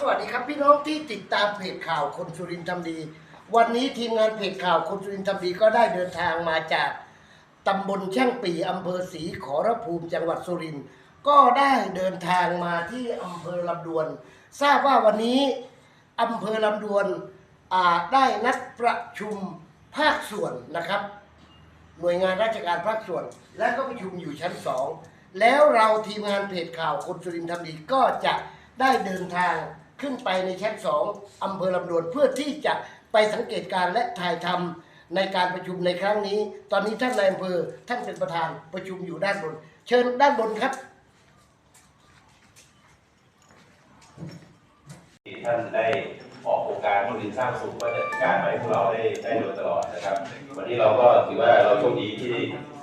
สวัสดีครับพี่น้องที่ติดตามเพจข่าวคนสุรินทร์ทำดี วันนี้ทีมงานเพจข่าวคนสุรินทร์ทำดีก็ได้เดินทางมาจากตำบลแช่งปีอำเภอศรีขอรภูมิจังหวัดสุรินทร์ก็ได้เดินทางมาที่อำเภอลำดวน ทราบว่าวันนี้อำเภอลำดวนอ่าได้นัดประชุมภาคส่วนนะครับ หน่วยงานราชการภาคส่วน และก็ประชุมอยู่ชั้นสองแล้วเราทีมงานเพจข่าวคนสุรินทร์ทำดีก็จะได้เดินทาง ขึ้นไปในชั้นสองอำเภอลำดวนเพื่อที่จะไปสังเกตการและถ่ายทำในการประชุมในครั้งนี้ ตอนนี้ท่านนายอำเภอท่านเป็นประธานประชุมอยู่ด้านบน เชิญด้านบนครับที่ท่านได้ออกโครงการรุ่นดินสร้างสุขก็จะการมาให้พวกเราได้ได้โดยตลอดนะครับ วันนี้เราก็ถือว่าเราโชคดีที่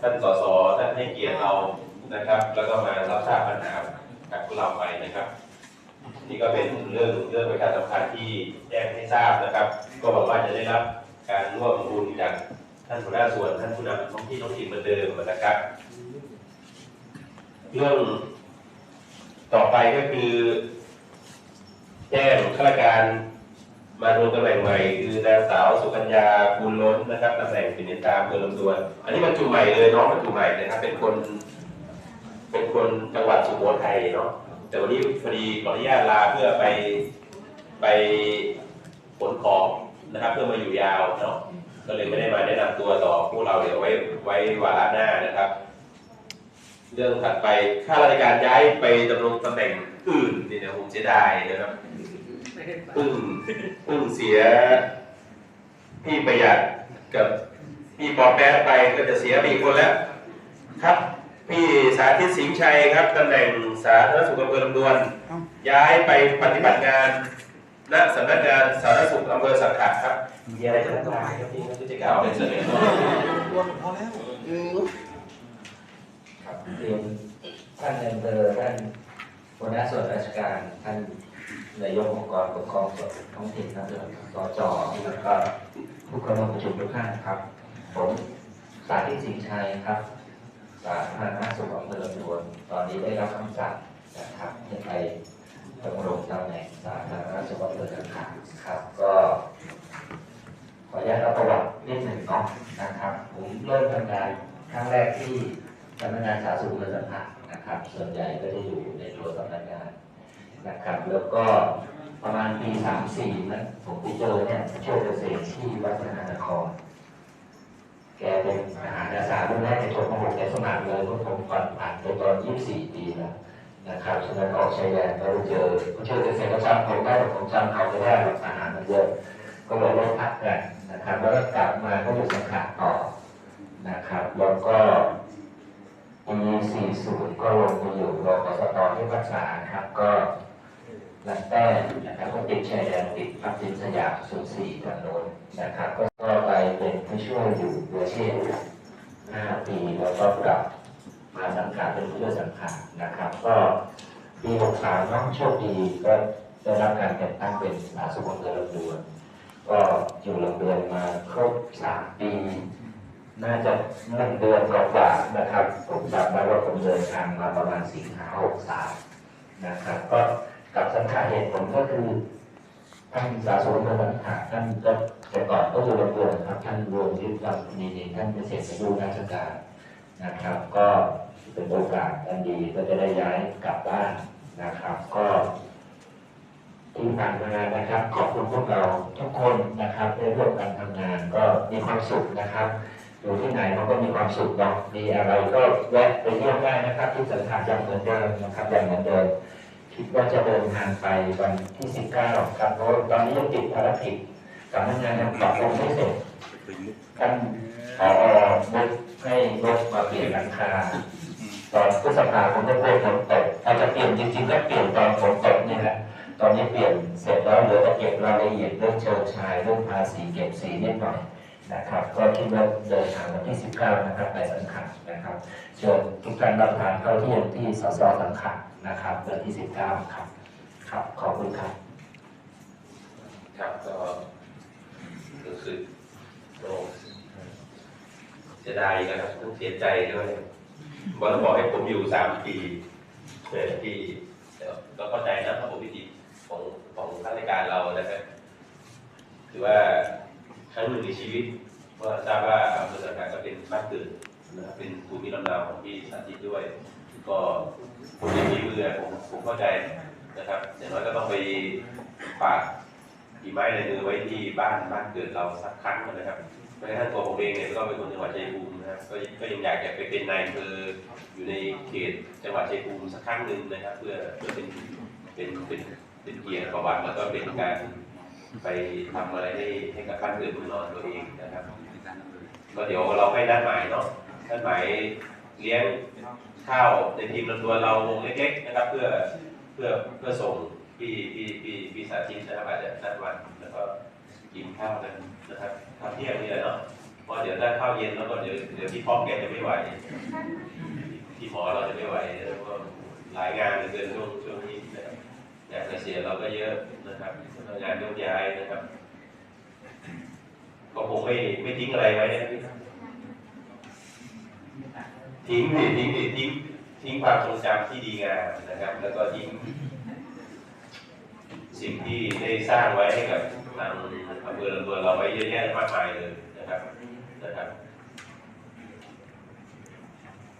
ท่านสสท่านให้เกียรติเรานะครับ แล้วก็มารับทราบปัญหากับพวกเราไปนะครับ นี่ก็เป็นเรื่องเรื่องประชาสัมพันธ์ที่แจ้งให้ทราบนะครับ ก็หวังว่าจะได้รับการร่วมบุญจากท่านหัวหน้าส่วนท่านผู้นำท้องที่ท้องถิ่นเหมือนเดิมนะครับ เรื่องต่อไปก็คือ แจ้งข้าราชการมาดำรงตำแหน่งใหม่คือนางสาวสุกัญญาบุญล้นนะครับตำแหน่งเป็นตามเพื่อลำดวนอันนี้บรรจุใหม่เลยน้องบรรจุใหม่นะครับ เป็นคน เป็นคนจังหวัดสุโขทัยเนาะ แต่วันนี้พอดีขออนุญาตลาเพื่อไปไปขนของนะครับ เพื่อมาอยู่ยาวเนาะก็เลยไม่ได้มาแนะนำตัวต่อพวกเราเดี๋ยวไว้ไว้วาระหน้านะครับ เรื่องถัดไปข้าราชการย้ายไปดำรงตำแหน่งอื่นนี่นะผมเสียดายนะครับเพิ่งเพิ่งเสียพี่ประหยัดกับพี่ปอแป๊ะไปก็จะเสียไปอีกคนแล้ว ครับ พี่สาธิตสิงห์ชัยครับตำแหน่งสาธารณสุขอำเภอลำดวน ย้ายไปปฏิบัติงานณสำนักงานสาธารณสุขอำเภอสังขะครับมีอะไรจะต้องไปครับพี่ก็จะกล่าวในเสนอครับเรียนท่านในอำเภอท่านหัวหน้าส่วนราชการท่านนายกองค์กรปกครองส่วนท้องถิ่นท่านสจแล้วก็ผู้เข้าร่วมประชุมทุกท่านครับ ผมสาธิตสิงห์ชัยครับ สาธารณสุขอำเภอลำดวนตอนนี้ได้รับคำสั่งนะครับให้ไปดำรงตำแหน่งสาธารณสุขอำเภอสังขะครับ ก็ ขออนุญาตประวัตินิดหนึ่งเนาะนะครับ ผมเริ่มทำงานครั้งแรกที่สำนักงานสาธารณสุขอำเภอสังขะนะครับ ส่วนใหญ่ก็จะอยู่ในตัวสำนักงานนะครับ แล้วก็ประมาณปี 34นั้นผมไปเจอเนี่ยโชคเกษตรที่วัดพระนคร แกเป็นทหารอาสารุ่นแรกในจบม .6 ในสมัครเลยเพราะผมก่อนผ่านไปตอน 24 ปีแล้วนะครับฉะนั้นออกชายแดนก็ไปเจอผู้ช่ยเกษตรก็จำผมได้แต่ผมจำเขาไม่ได้หรอกทหารมันเยอะก็เลยได้พักกันนะครับแล้วก็กลับมาก็อยู่สังขารต่อนะครับแล้วก็ปี40 ก็ลงมาอยู่รกสตที่ภาษาครับก็ ลันแต้นะครับก็ติดชายแดนติดพักติดสยามสุสีทางโน้นนะครับก็ก็ไปเป็นผู้ช่วยอยู่เวอร์เช่5ปีแล้วก็กลับมาสังขารเป็นผู้ช่วยสังขารนะครับ ก็ปี63น้องโชคดีก็ได้รับการแต่งตั้งเป็นอาสุขอำเภอลำดวนก็อยู่โรงเรียนมาครบสามปี น่าจะหนึ่งเดือนกว่าๆนะครับ ผมจำได้ว่าผมเดินทางมาประมาณสิงหาหกสามนะครับก็ กับสังขารเหตุผลก็คือท่านสาสุนทรสังขาท่านก็แต่ก่อนก็อยู่รงเรียนครับท่านรวมยึดลำนีนี่ท่านเกษียณอายุราชการนะครับ ก็เป็นโอกาสอันดีก็จะได้ย้ายกลับบ้านนะครับ ก็ที่ผ่านมานะครับ ขอบคุณพวกเราทุกคนนะครับได้ร่วมกันทำงานก็มีความสุขนะครับอยู่ที่ไหนมันก็มีความสุขเนาะมีอะไรก็แวะไปเยี่ยมได้นะครับ ที่สังขารยังเหมือนเดิมนะครับยังเหมือนเดิม คิดว่าจะเดินทางไปวันที่ 19ครับเพราะตอนนี้ยังติดภารกิจสำนักงานยังปรับปรุงไม่เสร็จท่านผอมุกให้รถมาเปลี่ยนหลังคาตอนพฤษภาคมได้เริ่มฝนตกอาจจะเปลี่ยนจริงๆก็เปลี่ยนตอนฝนตกนี่แหละตอนนี้เปลี่ยนเสร็จแล้วเหลือแต่เก็บรายละเอียดเรื่องเชิงชายเรื่องภาษีเก็บสีนิดหน่อยะครับก็คิดว่าเดินทางวันที่ 19 นะครับไปสังขารนะครับเชิญทุกท่านรับทานเข้าเที่ยงที่สสสังขารนะครับวันที่ 19 ครับ ครับขอบคุณครับ ครับก็รู้สึกโล่งเสียดายนะครับต้องเสียใจด้วยบอนบอกให้ผมอยู่สามปีเออที่ก็เข้าใจนะพระผมพิธีของของข้าราชการเรานะครับถือว่าครั้งหนึ่งในชีวิต เพราทราบว่าอำเภอสังกัดก็เป็นบ้านเกิดนะครับเป็นภูมิลำเนาของพี่สาธิด้วย ก็ผมยังมีเมือผมผมเข้าใจนะครับอย่างน้อยก็ต้องไปฝากอีไม้ในมือไว้ที่บ้านบ้านเกิดเราสักครั้งนะครับแม้กระทั่งตัวผมเองเนี่ยก็เป็นคนจังหวัดชัยภูมินะครับก็ก็ยังอยากจะไปเป็นนายอำเภออยู่ในเขตจังหวัดชัยภูมิสักครั้งหนึ่งนะครับ เพื่อเพื่อเป็นเป็นเป็นเป็นเกียรติประวัติแล้วก็เป็นการไปทำอะไรให้ให้กับบ้านเกิดเมืองนอนตัวเองนะครับ ก็เดี๋ยวเราให้ด้านหมายเนาะด้านหมายเลี้ยงข้าวในทีมลำดวนเราวงเล็กๆนะครับ เพื่อเพื่อเพื่อส่งพี่พี่พี่พี่สาธิตนะครับอาจจะนัดวันแล้วก็กินข้าวกันนะครับข้าวเที่ยงนี่แหละเนาะเพราะเดี๋ยวถ้าข้าวเย็นแล้วก็เดี๋ยวเดี๋ยวพี่ป้อมแกจะไม่ไหวพี่หมอเราจะไม่ไหวแล้วก็หลายงานเดือเกินช่วงช่วงนี้นะครับงานเกษียณเราก็เยอะนะครับงานยกย้ายนะครับ ก็คงไม่ไม่ทิ้งอะไรไว้นะพี่ทิ้งดิทิ้งดิทิ้งทิ้งความทรงจำที่ดีงามนะครับ แล้วก็ทิ้งสิ่งที่ได้สร้างไว้ให้กับทางอำเภอลำดวนเราไว้เยอะแยะมากมายเลยนะครับนะครับ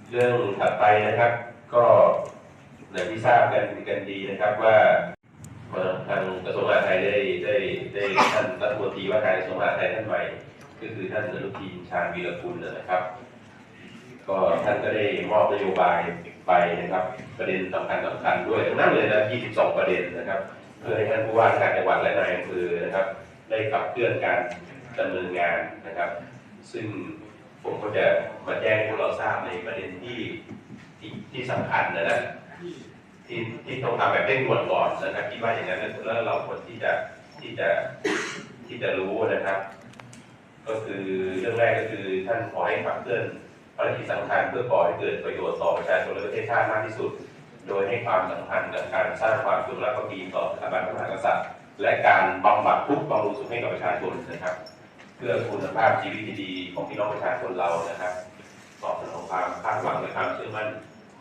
เรื่องถัดไปนะครับ ก็อย่างที่ทราบกันกันดีนะครับว่า ทางกระทรวงมหาดไทยได้ได้ได้ท่านรัฐมนตรีว่าการกระทรวงมหาดไทยท่านใหม่ ก็คือท่านอนุทินชาญวีรกุลนะครับ ก็ท่านก็ได้มอบนโยบายไปนะครับ ประเด็นสำคัญสำคัญด้วยทั้งนั้นเลยนะ 22 ประเด็นนะครับ เพื่อให้ท่านผู้ว่าการจังหวัดและนายอำเภอนะครับ ได้ขับเคลื่อนการดำเนินงานนะครับ ซึ่งผมก็จะมาแจ้งให้พวกเราทราบในประเด็นที่ที่ที่สำคัญนะนะ ที่ที่ต้องทำแบบเร่งด่วนก่อนนะครับคิดว่าอย่างนั้นแล้วเราควรที่จะที่จะที่จะรู้นะครับ ก็คือเรื่องแรกก็คือท่านขอให้ขับเคลื่อนภารกิจสำคัญเพื่อก่อให้เกิดประโยชน์ต่อประชาชนและประเทศชาติมากที่สุด โดยให้ความสำคัญกับการสร้างความจงรักภักดีต่อสถาบันพระมหากษัตริย์ และการบำบัดทุกข์บำรุงสุขให้กับประชาชนนะครับ เพื่อคุณภาพชีวิตที่ดีของพี่น้องประชาชนเรานะครับตอบสนองความคาดหวังและความเชื่อมั่น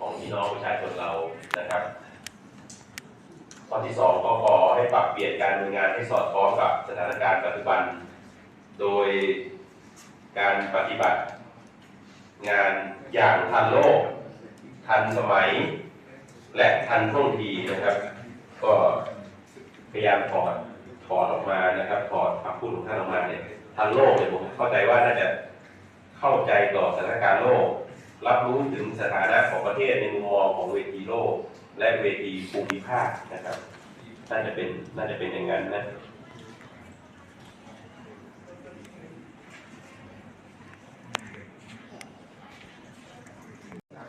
ของพี่น้องประชาชนเรานะครับข้อที่สองก็ขอให้ปรับเปลี่ยนการดำเนินงานให้สอดคล้องกับสถานการณ์ปัจจุบัน โดยการปฏิบัติ งานอย่างทันโลก ทันสมัย และทันท่วงทีนะครับ ก็พยายามถอดถอดออกมานะครับถอดคำพูดของท่านออกมาเนี่ยทันโลกเนี่ยผมเข้าใจว่าน่าจะเข้าใจต่อสถานการณ์โลก รับรู้ถึงสถานะของประเทศในมุมมองของเวทีโลก และเวทีภูมิภาคนะครับน่าจะเป็นน่าจะเป็นอย่างนั้นนะ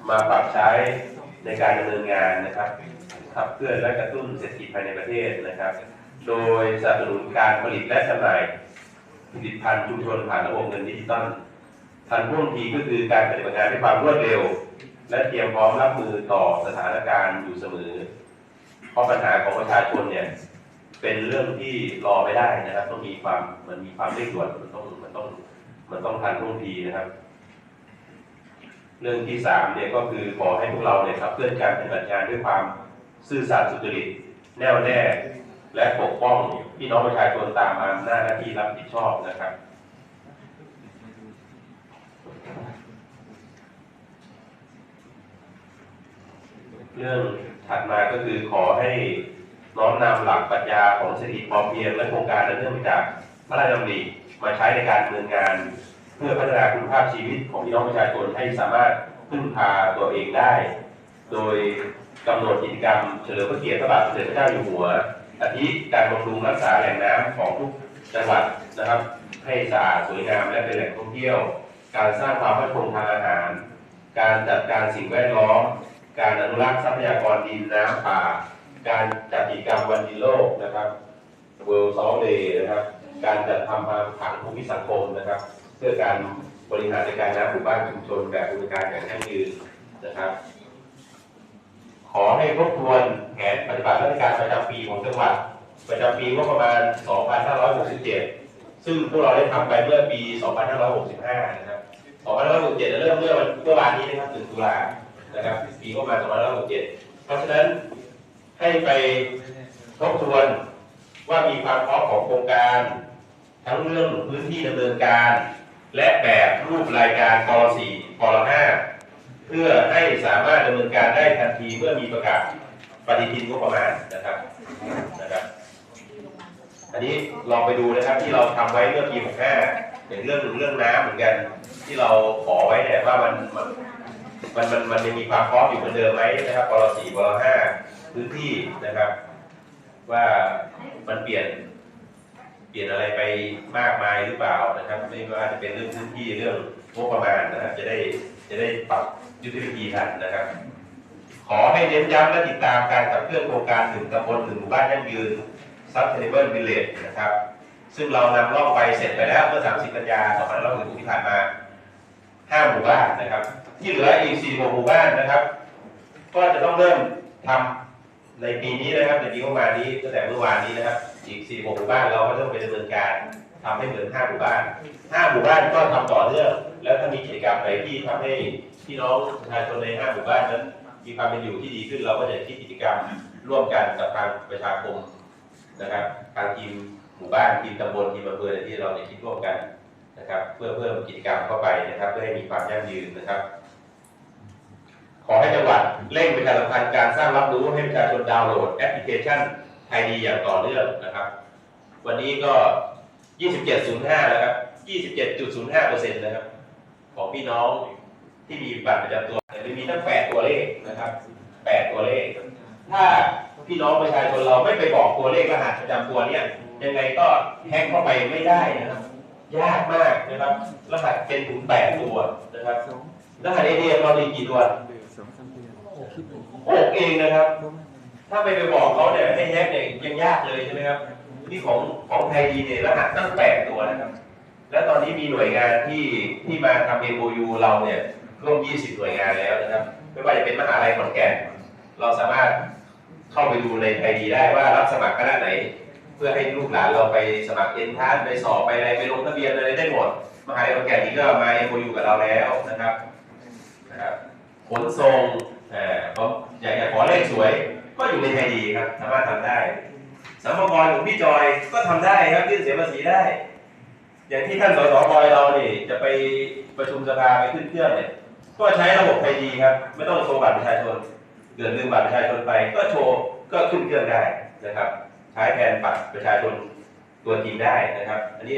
มาปรับใช้ในการดำเนินงานนะครับขับเคลื่อนและกระตุ้นเศรษฐกิจภายในประเทศนะครับ โดยสนับสนุนการผลิตและจำหน่ายผลิตภัณฑ์ชุมชนผ่านระบบเงินดิจิตอล ทันท่วงทีก็คือการปฏิบัติงานด้วยความรวดเร็ว และเตรียมพร้อมรับมือต่อสถานการณ์อยู่เสมอ เพราะปัญหาของประชาชนเนี่ยเป็นเรื่องที่รอไม่ได้นะครับ ต้องมีความมันมีความเร่งด่วนมันต้องมันต้องมันต้องทันท่วงทีนะครับ เรื่องที่สามเนี่ยก็คือขอให้พวกเราเนี่ยขับเคลื่อนการปฏิบัติงานด้วยความซื่อสัตย์สุจริตแน่วแน่และปกป้องพี่น้องประชาชนตามอำนาจหน้าที่รับผิดชอบนะครับ เรื่องถัดมาก็คือขอให้น้อมนำหลักปรัชญาของเศรษฐกิจพอเพียงและโครงการอันเนื่องจากพระราชดำริมาใช้ในการดำเนินงาน เพื่อพัฒนาคุณภาพชีวิตของพี่น้องประชาชนให้สามารถพึ่งพาตัวเองได้ โดยกำหนดกิจกรรมเฉลิมพระเกียรติพระบาทสมเด็จพระเจ้าอยู่หัวอาทิการบำรุงรักษาแหล่งน้ำของทุกจังหวัดนะครับ ให้สะอาดสวยงามและเป็นแหล่งท่องเที่ยว การสร้างความมั่นคงทางอาหาร การจัดการสิ่งแวดล้อม การอนุรักษ์ทรัพยากรดินน้ำป่า การจัดกิจกรรมวันดินโลกนะครับ World Salt Day นะครับ การจัดทำผังภูมิสังคมนะครับ เพื่อการบริหารจัดการน้ำหมู่บ้านชุมชนแบบบูรณาการอย่างยั่งยืนนะครับ ขอให้ทบทวนแผนปฏิบัติราชการประจำปีของจังหวัด ประจำปีงบประมาณ 2567 ซึ่งพวกเราได้ทำไปเมื่อปี 2565 นะครับ 2567จะเริ่มเมื่อเมื่อวานนี้นะครับ 1 ตุลา นะครับปีงบประมาณ2567เพราะฉะนั้นให้ไปทบทวนว่ามีความพร้อมของโครงการ ทั้งเรื่องพื้นที่ดำเนินการ และแบบรูปรายการป .4 ป .5 เพื่อให้สามารถดำเนินการได้ทันทีเมื่อมีประกาศปฏิทินงบประมาณนะครับนะครับอันนี้ลองไปดูนะครับที่เราทำไว้เมื่อปี65อย่างเรื่องเรื่องน้ำเหมือนกัน ที่เราขอไว้เนี่ยว่ามันมัน มันมันมันยังมีความพร้อมอยู่เหมือนเดิมไหมนะครับป .4 ป .5 พื้นที่นะครับ ว่ามันเปลี่ยนเปลี่ยนอะไรไปมากมายหรือเปล่านะครับ ไม่ว่าจะเป็นเรื่องพื้นที่เรื่องงบประมาณนะครับ จะได้จะได้ปรับยุทธวิธีทันนะครับ ขอให้เน้นย้ำและติดตามการขับเคลื่อนโครงการหนึ่งตำบลหนึ่งหมู่บ้านยั่งยืน Sustainable Village นะครับ ซึ่งเรานำร่องไปเสร็จไปแล้วเมื่อ 30 กันยายน2566ที่ผ่านมา 5หมู่บ้านนะครับ ที่เหลืออีก46หมู่บ้านนะครับ ก็จะต้องเริ่มทำในปีนี้นะครับในปีประมาณนี้ตั้งแต่เมื่อวานนี้นะครับ อีก46หมู่บ้านเราก็ต้องไปดำเนินการทำให้เหมือน5หมู่บ้าน5หมู่บ้านก็ทำต่อเนื่องแล้วถ้ามีกิจกรรมไหนที่ทำให้พี่น้องประชาชนใน5หมู่บ้านนั้น มีความเป็นอยู่ที่ดีขึ้นเราก็จะคิดกิจกรรมร่วมกันกับทางประชาคมนะครับทางทีมหมู่บ้านทีมตำบลทีมอำเภอที่เราจะคิดร่วมกัน นะครับ เพื่อเพิ่มกิจกรรมเข้าไปนะครับ เพื่อให้มีความยั่งยืนนะครับ ขอให้จังหวัดเร่งประชาสัมพันธ์การสร้างรับรู้ให้ประชาชนดาวน์โหลดแอปพลิเคชันไทยดีอย่างต่อเนื่องนะครับ วันนี้ก็ 27.05 แล้วครับ 27.05เปอร์เซ็นต์นะครับ ของพี่น้องที่มีบัตรประจำตัวแต่ไม่มีตั้ง 8 ตัวเลขนะครับ 8 ตัวเลข ถ้าพี่น้องประชาชนเราไม่ไปบอกตัวเลขรหัสประจำตัวเนี่ยยังไงก็แฮ็กเข้าไปไม่ได้นะครับ ยากมากนะครับ รหัสเป็นถึง8ตัวนะครับ รหัส ATM เรามีกี่ตัวหกเองนะครับ ถ้าไปไปบอกเขาเนี่ยให้แฮกเนี่ยยังยากเลยใช่ไหมครับนี่ของของไทยดีเนี่ยรหัสตั้งแปดตัวนะครับ และตอนนี้มีหน่วยงานที่ที่มาทำ MOU เราเนี่ยร่วม20หน่วยงานแล้วนะครับ ไม่ว่าจะเป็นมหาลัยขอนแก่น เราสามารถเข้าไปดูในไทยดีได้ว่ารับสมัครคณะไหน เพื่อให้ลูกหลานเราไปสมัครเอ็นทานไปสอบไปอะไรไปลงทะเบียนอะไรได้หมดมหาลัยขอนแก่นนี้ก็มา MOU กับเราแล้วนะครับนะครับขนส่งเอ่อผมอยากจะขอเลขสวย ก็อยู่ในไทยดีครับ สามารถทำได้สัมภารของพี่จอยก็ทำได้ครับยื่นเสียภาษีได้ อย่างที่ท่านสสบอยเรานี่จะไปประชุมสภาไปขึ้นเครื่องเนี่ยก็ใช้ระบบไทยดีครับ ไม่ต้องโชว์บัตรประชาชนเกิดลืมบัตรประชาชนไป ก็โชว์ก็ขึ้นเครื่องได้นะครับ ใช้แทนบัตรประชาชนตัวจริงได้นะครับ อันนี้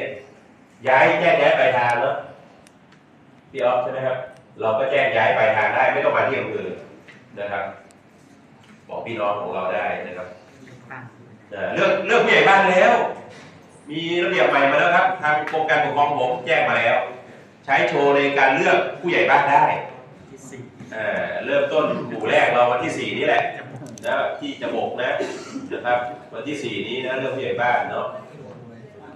ย้ายแจ้งย้ายปลายทางเนาะพี่ออฟใช่ไหมครับ เราก็แจ้งย้ายปลายทางได้ไม่ต้องมาที่อำเภอนะครับ บอกพี่น้องของเราได้นะครับเอ่อเลือกเลือกผู้ใหญ่บ้านแล้ว มีระเบียบใหม่มาแล้วครับ ทางกรมการปกครองผมแจ้งมาแล้ว ใช้โชว์ในการเลือกผู้ใหญ่บ้านได้ที่สี่เอ่อเริ่มต้นหมู่แรกเราวันที่สี่นี่แหละ นะที่จะบกนะนะครับวันที่สี่นี้นะเรื่องผู้ใหญ่บ้านเนาะ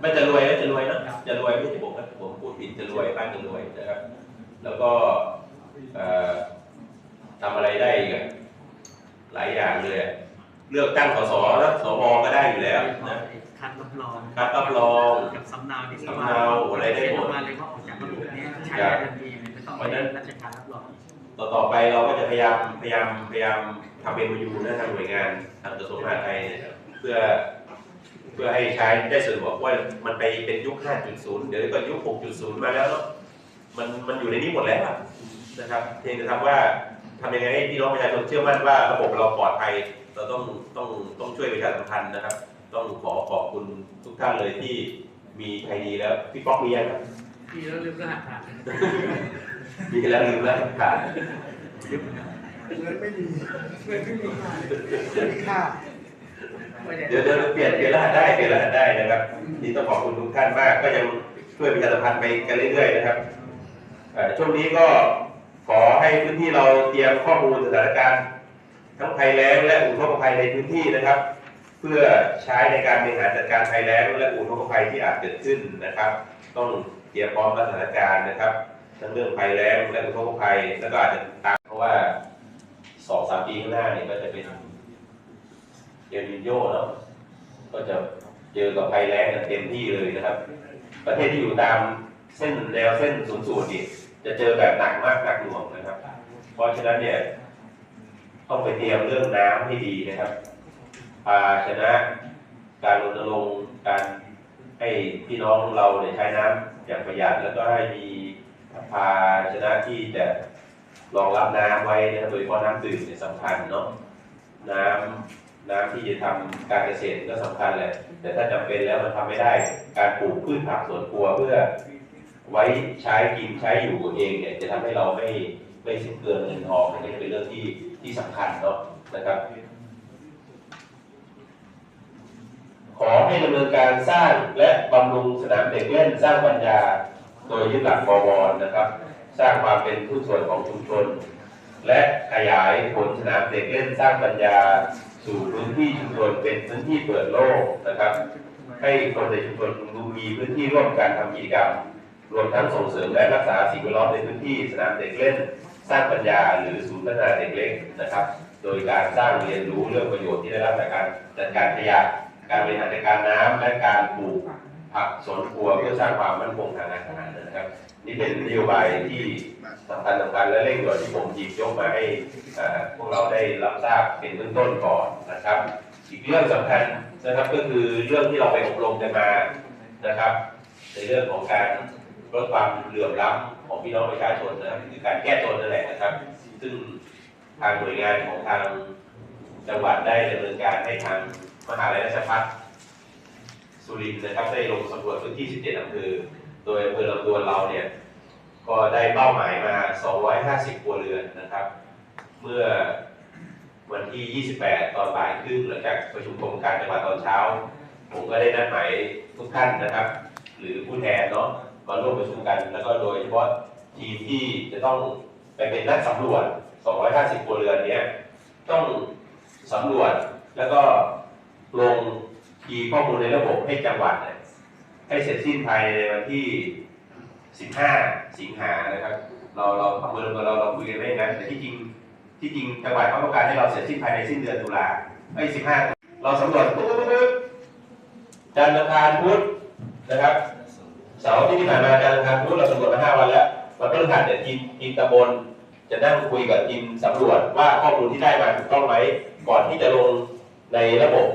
มันจะรวยนะจะรวยเนอะจะรวยไม่จะบกนะผมพูดผิดจะรวยบ้านจะรวยนะครับ แล้วก็เอ่อทำอะไรได้อีกอะหลายอย่างเลยอะเลือกตั้งสสนะสวก็ได้อยู่แล้วนะคัดรับรองคัดรับรองกับสำเนาที่สำเนาอะไรได้หมดเซ็นออกมาเลยว่าออกจากระบบนี้ใช้ได้ทันทีเลยไม่ต้องไปราชการรับรอง ต่อต่อไปเราก็จะพยายามพยายามพยายามทำเป็นยูนะทางหน่วยงานทางกระทรวงมหาดไทยเนี่ยเพื่อเพื่อให้ใช้ได้สะดวกว่ามันไปเป็นยุค 5.0 เดี๋ยวก็ยุค 6.0 มาแล้วเนาะมันมันอยู่ในนี้หมดแล้วนะครับเพียงแต่ทำว่าทำยังไงให้พี่น้องประชาชนเชื่อมั่นว่าระบบเราปลอดภัยเราต้องต้องต้องช่วยประชาสัมพันธ์นะครับ ต้องขอขอบคุณทุกท่านเลยที่มีไทยดีแล้วพี่ป๊อกมียังครับพี่แล้วลืมรหัสผ่าน มีแล้วลืมแล้วผ่านเงินไม่ดีเพื่อนที่มีมามีค่าไม่ได้เดี๋ยวเดี๋ยวเปลี่ยนเปลี่ยนรหัสได้เปลี่ยนรหัสได้นะครับนี่ต้องขอบคุณทุกท่านมากก็ยังช่วยประชาสัมพันธ์ไปกันเรื่อยๆนะครับเอ่อช่วงนี้ก็ขอให้พื้นที่เราเตรียมข้อมูลสถานการณ์ทั้งภัยแล้งและอุทกภัยในพื้นที่นะครับ เพื่อใช้ในการบริหารจัดการภัยแล้งและอุทกภัยที่อาจเกิดขึ้นนะครับ ต้องเตรียมพร้อมกับสถานการณ์นะครับ ทั้งเรื่องภัยแล้งและอุทกภัย แล้วก็อาจจะตามเพราะว่าสองสามปีข้างหน้าเนี่ยก็จะเป็นเอลนิโยเนาะก็จะเจอกับภัยแล้งกันเต็มที่เลยนะครับ ประเทศที่อยู่ตามเส้นแนวเส้นศูนย์สูตรนี่จะเจอแบบหนักมากหนักหน่วงนะครับ เพราะฉะนั้นเนี่ยต้องไปเตรียมเรื่องน้ำให้ดีนะครับภาชนะการรณรงค์การให้พี่น้องเราเนี่ยใช้น้ำอย่างประหยัดแล้วก็ให้มี ภาชนะที่จะรองรับน้ำไว้นะครับโดยเฉพาะน้ำดื่มเนี่ยสำคัญเนาะน้ำน้ำที่จะทำการเกษตรก็สำคัญแหละแต่ถ้าจำเป็นแล้วมันทำไม่ได้การปลูกพืชผักสวนครัวเพื่อไว้ใช้กินใช้อยู่เองเนี่ยจะทำให้เราไม่ไม่สิ้นเปลืองเงินทองอันนี้เป็นเรื่องที่ที่สำคัญเนาะนะครับ ขอให้ดำเนินการสร้างและบำรุงสนามเด็กเล่นสร้างปัญญา โดยยึดหลักบวรนะครับ สร้างความเป็นผู้ส่วนของชุมชน และขยายผลสนามเด็กเล่นสร้างปัญญาสู่พื้นที่ชุมชนเป็นพื้นที่เปิดโลกนะครับ ให้คนในชุมชนมีพื้นที่ร่วมกันทำกิจกรรม รวมทั้งส่งเสริมและรักษาสิ่งแวดล้อมในพื้นที่สนามเด็กเล่น สร้างปัญญาหรือศูนย์พัฒนาเด็กเล็กนะครับ โดยการสร้างเรียนรู้เรื่องประโยชน์ที่ได้รับจากการจัดการขยะการบริหารจัดการน้ำและการปลูก ผักสวนครัวเพื่อสร้างความมั่นคงทางอาหารนะครับ นี่เป็นนโยบายที่สำคัญสำคัญและเร่งด่วนที่ผมหยิบยกมาให้พวกเราได้รับทราบเป็นเบื้องต้นก่อนนะครับ อีกเรื่องสำคัญนะครับก็คือเรื่องที่เราไปอบรมกันมานะครับ ในเรื่องของการลดความเหลื่อมล้ำของพี่น้องประชาชนนะครับคือการแก้จนนั่นแหละนะครับ ซึ่งทางหน่วยงานของทางจังหวัดได้ดำเนินการให้ทางมหาลัยราชภัฏ สุรินทร์นะครับได้ลงสำรวจพื้นที่ 17อำเภอ โดยอำเภอลำดวนเราเนี่ยก็ได้เป้าหมายมา 250ครัวเรือนนะครับ เมื่อวันที่ 28 ตอนบ่ายครึ่งหลังจากประชุมกรมการจังหวัดตอนเช้า ผมก็ได้นัดหมายทุกท่านนะครับ หรือผู้แทนเนาะมาร่วมประชุมกัน แล้วก็โดยเฉพาะทีมที่จะต้องไปเป็นนักสำรวจ 250ครัวเรือนเนี้ยต้องสำรวจแล้วก็ลง คีย์ข้อมูลในระบบให้จังหวัดเนี่ยให้เสร็จสิ้นภายในวันที่ 15 สิงหานะครับ เราเราประเมินเราเราคุยกันไม่อย่างนั้นแต่ที่จริงที่จริงจังหวัดเขาต้องการให้เราเสร็จสิ้นภายในสิ้นเดือนตุลาไอ้15 เราสำรวจปุ๊บปุ๊บปุ๊บจันทร์อังคารพุธนะครับเสาร์ที่ที่ผ่านมาจันทร์อังคารพุธเราสำรวจมาห้าวันแล้ววันพฤหัสเนี่ยทีมทีมตำบลจะนั่งคุยกับทีมสำรวจว่าข้อมูลที่ได้มาถูกต้องไหมก่อนที่จะลงในระบบ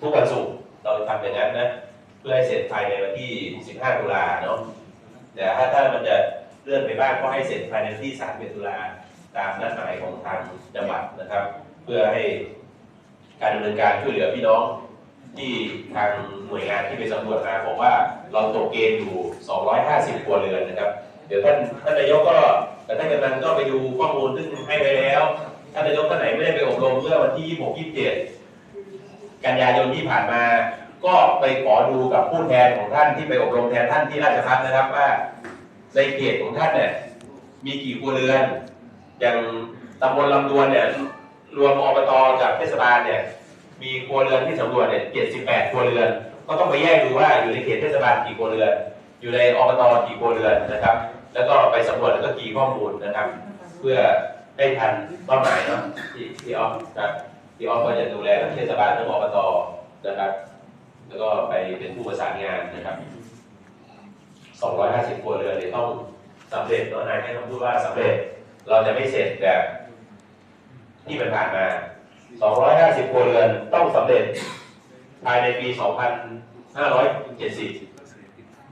ทุกวันศุกร์ เราทำอย่างนั้นนะเพื่อให้เสร็จภายในวันที่ 15 ตุลาเนาะแต่ถ้าถ้ามันจะเลื่อนไปบ้างก็ให้เสร็จภายในวันที่ 31 ตุลาตามนัดหมายของทางจังหวัดนะครับ เพื่อให้การดำเนินการช่วยเหลือพี่น้องที่ทางหน่วยงานที่ไปสำรวจมาบอกว่าเราตกเกณฑ์อยู่ 250 ครัวเรือนนะครับ เดี๋ยวท่านท่านนายกก็แต่ท่านกำนันก็ไปดูข้อมูลซึ่งให้ไว้แล้ว ท่านนายกท่านไหนไม่ได้ไปอบรมเมื่อวันที่ 26 27 กันยายนที่ผ่านมา ก็ไปขอดูกับผู้แทนของท่านที่ไปอบรมแทนท่านที่ราชพัฒนะครับว่าในเขตของท่านเนี่ยมีกี่ครัวเรือน อย่างตำบลลำดวนเนี่ยรวมอบตกับเทศบาลเนี่ยมีครัวเรือนที่สำรวจเนี่ย78 ครัวเรือน ก็ต้องไปแยกดูว่าอยู่ในเขตเทศบาลกี่ครัวเรือน อยู่ในอบตกี่ครัวเรือนนะครับ แล้วก็ไปสำรวจแล้วก็คีย์ข้อมูลนะครับ เพื่อได้ทันเป้าหมายเนาะที่ที่ออฟครับ ที่ออฟก็จะดูแลทั้งเทศบาลทั้งอบตนะครับ แล้วก็ไปเป็นผู้ประสานงานนะครับ 250ครัวเรือนเนี่ยต้องสำเร็จเนาะนายให้คำพูดว่าสำเร็จ เราจะไม่เสร็จแบบที่มันผ่านมา 250ครัวเรือนต้องสำเร็จภายในปี 2570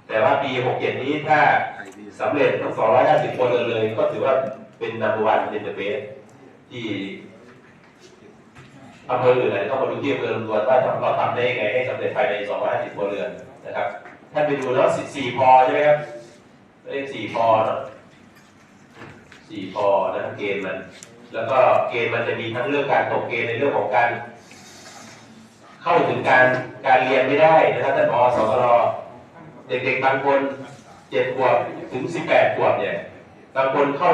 แต่ว่าปี 67 นี้ถ้าสำเร็จทั้ง 250ครัวเรือนเลย ก็ถือว่าเป็นนัมเบอร์วันเป็นเดอะเบสที่ อำเภออื่นไหนต้องมาดูที่อำเภอลำดวนว่าเราทำได้ยังไงให้สำเร็จภายใน 250ครัวเรือนนะครับท่านไปดูแล้ว4พอใช่ไหมครับเลข4พอนะ4พอนะครับเกณฑ์มัน แล้วก็เกณฑ์มันจะมีทั้งเรื่องการตกเกณฑ์ในเรื่องของการ เข้าถึงการการเรียนไม่ได้นะครับท่านอสกรเด็กๆบางคนเจ็ดขวบถึงสิบแปดขวบเนี่ยบางคนเข้า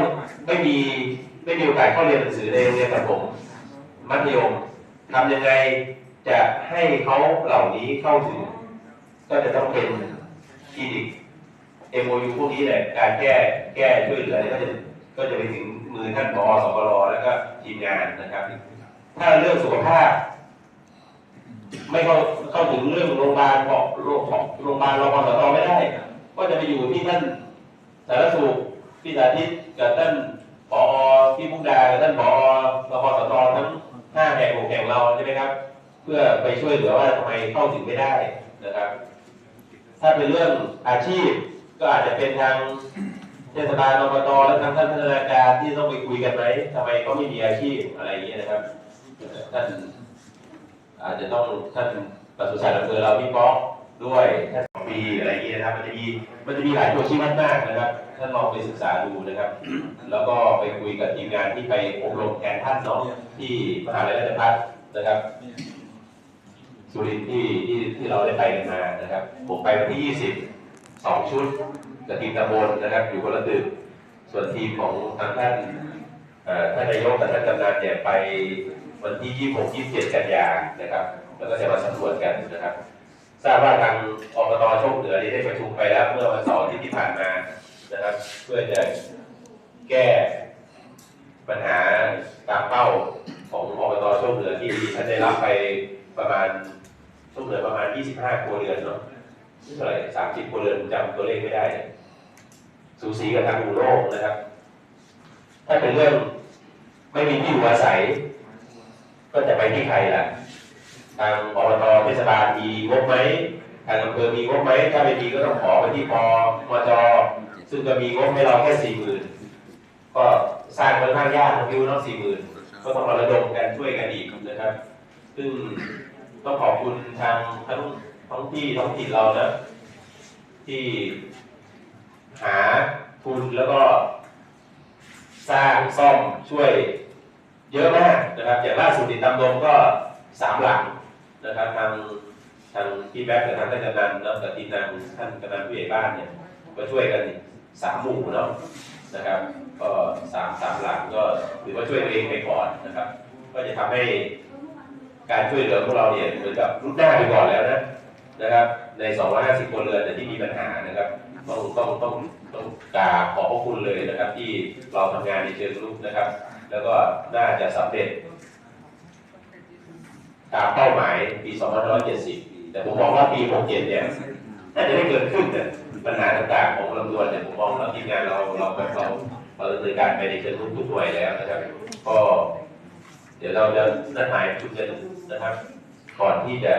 ไม่มีไม่มีโอกาสเข้าเรียนหนังสือในโรงเรียนประถมมัธยม ทำยังไงจะให้เขาเหล่านี้เข้าถึง ก็จะต้องเป็นคลินิก MOU พวกนี้แหละการแก้แก้ช่วยเหลือเนี่ยก็จะก็จะไปถึงมือท่านผอสกรแล้วก็ทีมงานนะครับ ถ้าเรื่องสุขภาพ ไม่เข้าเข้าถึงเรื่องโรงพยาบาลบอกโรงโรงพยาบาลรพสตไม่ได้ ก็จะไปอยู่ที่ท่านสารสุขพี่สาธิตกับท่านผอพี่มุกดากับท่านผอรพสตทั้ง ห้าแห่งหกแห่งเราใช่ไหมครับ เพื่อไปช่วยเหลือว่าทำไมเข้าถึงไม่ได้นะครับ ถ้าเป็นเรื่องอาชีพก็อาจจะเป็นทางเทศบาลอบตและทางท่านพัฒนาการที่ต้องไปคุยกันไหมทำไมเขาไม่มีอาชีพอะไรอย่างเงี้ยนะครับท่านอาจจะต้องท่านปศุสัตว์อำเภอเราพี่ป๊อกด้วย ปีอะไรอย่างเงี้ยนะครับ มันจะมีมันจะมีหลายตัวชี้วัดมากนะครับท่านลองไปศึกษาดูนะครับ แล้วก็ไปคุยกับทีมงานที่ไปอบรมแทนท่านเนาะที่มหาลัยราชภัฏนะครับสุรินทร์ที่ที่ที่เราได้ไปกันมานะครับ ผมไปวันที่ 20สองชุดกับทีมตำบลนะครับ อยู่คนละตึกส่วนทีมของทางท่านเอ่อท่านนายกกับท่านกำนันเนี่ยไปวันที่ 26 27 กันยานะครับ แล้วก็จะมาสำรวจกันนะครับ ทราบว่าทางอบตโชคเหนือนี้ได้ประชุมไปแล้ว เมื่อวันเสาร์ที่ที่ผ่านมานะครับ เพื่อจะแก้ปัญหาตามเป้าของอบตโชคเหนือที่ท่านได้รับไปประมาณโชคเหนือประมาณ 25ครัวเรือนเนาะเท่าไหร่สามสิบครัวเรือนจำตัวเลขไม่ได้ สูสีกับทางอูโลกนะครับ ถ้าเป็นเรื่องไม่มีที่อยู่อาศัย ก็จะไปที่ใครล่ะ ทางอบตเทศบาลมีงบไหมทางอำเภอมีงบไหมถ้าไม่มีก็ต้องขอไปที่ปมจซึ่งก็มีงบให้เราแค่สี่หมื่นก็สร้างค่อนข้างยากพี่ว่าต้องสี่หมื่นก็ต้องระดมกันช่วยกันอีกนะครับ ซึ่งต้องขอบคุณทางทั้งท้องที่ท้องถิ่นเรานะที่หาทุนแล้วก็สร้างซ่อมช่วยเยอะมากนะครับอย่างล่าสุดติดตามดมก็สามหลัง นะครับทางทางพี่แบ๊กกับทางท่านกำนันแล้วกับทีมงานท่านกำนันผู้ใหญ่บ้านเนี่ยก็ช่วยกันสามหมู่เนาะนะครับ ก็สามสามหลังก็ถือว่าช่วยตัวเองไปก่อนนะครับ ก็จะทำให้การช่วยเหลือพวกเราเนี่ยเหมือนกับรุดหน้าไปก่อนแล้วนะนะครับ ใน 250 คนเรือนที่มีปัญหานะครับต้องต้องต้องต้องกราบขอบพระคุณเลยนะครับ ที่เราทำงานในเชิงรุกนะครับ แล้วก็น่าจะสำเร็จ ตามเป้าหมายปี 2570 แต่ผมมองว่าปี 67 เนี่ยน่าจะได้เกิดขึ้นเนี่ยปัญหาต่างๆของลำดวนเนี่ยผมมองแล้วทีมงานเราเราเราเราดำเนินการไปในเชิงรุกทุกหน่วยแล้วนะครับ ก็เดี๋ยวเราจะนัดหมายประชุมกันนะครับ ก่อนที่จะ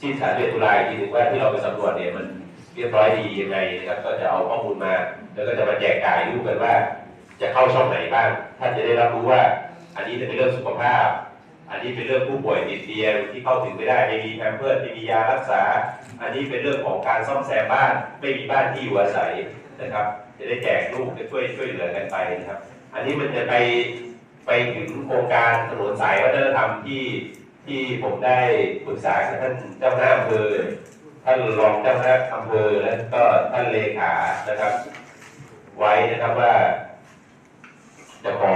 สิ้นสายเดือนตุลาอีกทีหนึงว่าที่เราไปสำรวจเนี่ยมันเรียบร้อยดียังไงนะครับ ก็จะเอาข้อมูลมา แล้วก็จะมาแจกจ่ายรู้กันว่า จะเข้าช่องไหนบ้างท่านจะได้รับรู้ว่า อันนี้จะเป็นเรื่องสุขภาพ อันนี้เป็นเรื่องผู้ป่วยติดเตียงที่เข้าถึงไม่ได้ไม่มีแพมเพิร์สไม่มียารักษา อันนี้เป็นเรื่องของการซ่อมแซมบ้านไม่มีบ้านที่อยู่อาศัยนะครับ จะได้แจกลูกจะช่วยช่วยเหลือกันไปนะครับ อันนี้มันจะไปไปถึงโครงการถนนสายวัฒนธรรมที่ที่ผมได้ปรึกษากับท่านเจ้าหน้าอำเภอท่านรองเจ้าหน้าอำเภอและก็ท่านเลขานะครับ ไว้นะครับว่า จะขอ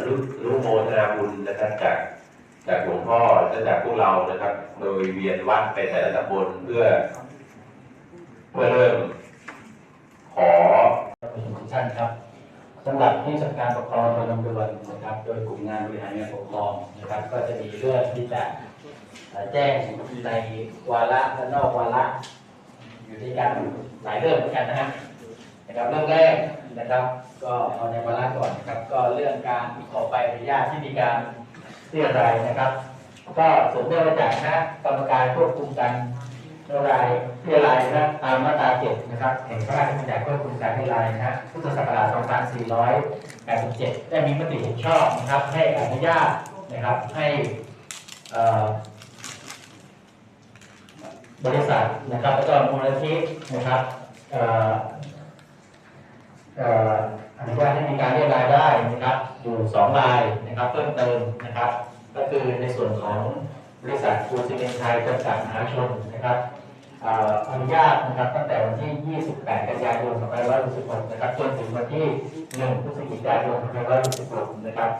อนุอนุโมทนาบุญนะครับจากจากหลวงพ่อและจากพวกเรานะครับ โดยเวียนวัดไปแต่ละตำบลเพื่อ เพื่อเริ่ม ขอทุกท่านครับสำหรับที่สำนักานปกครองระดมเดือนนะครับ โดยกลุ่มงานบริหารงานปกครองนะครับ ก็จะมีเรื่องที่จะแจ้งในวาระและนอกวาระ อยู่ที่กันหลายเรื่องเหมือนกันนะฮะนะครับเรื่องแรก นะครับ ก็เอาในวาระก่อนนะครับ ก็เรื่องการขอใบอนุญาตที่มีการเรียรายนะครับ ก็สืบเนื่องมาจากคณะกรรมการควบคุมการเรียรายเรียรายนะตามมาตราเจ็ดนะครับแห่งพระราชบัญญัติควบคุมการเรียรายนะฮะพุทธศักราช2487 ได้มีมติเห็นชอบนะครับให้อนุญาตนะครับให้บริษัทนะครับแล้วก็มูลนิธินะครับ อนุญาตให้มีการเรียรายได้นะครับ อยู่สองรายนะครับ เพิ่มเติมนะครับ ก็คือในส่วนของบริษัทฟูซิเมนไทยจำกัดมหาชนนะครับอนุญาตนะครับตั้งแต่วันที่ 28 กันยายน 2566 นะครับจนถึงวันที่ 1 พฤศจิกายน 2566 นะครับ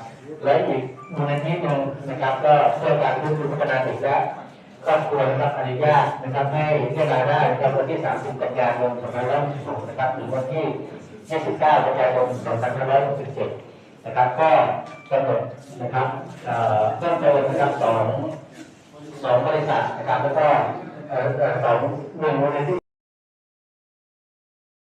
และอีกมูลนิธิหนึ่งนะครับ ก็เพื่อการร่วมมือพัฒนาเด็กและครอบครัวนะครับอนุญาตนะครับให้เรียกรายได้นะครับวันที่ 30 กันยายน 2566 นะครับถึงวันที่ 29กันยายน2567นะครับ ก็กำหนดนะครับเพิ่มเติมนะครับสองสองบริษัทนะครับแล้วก็สองหนึ่งบริษัท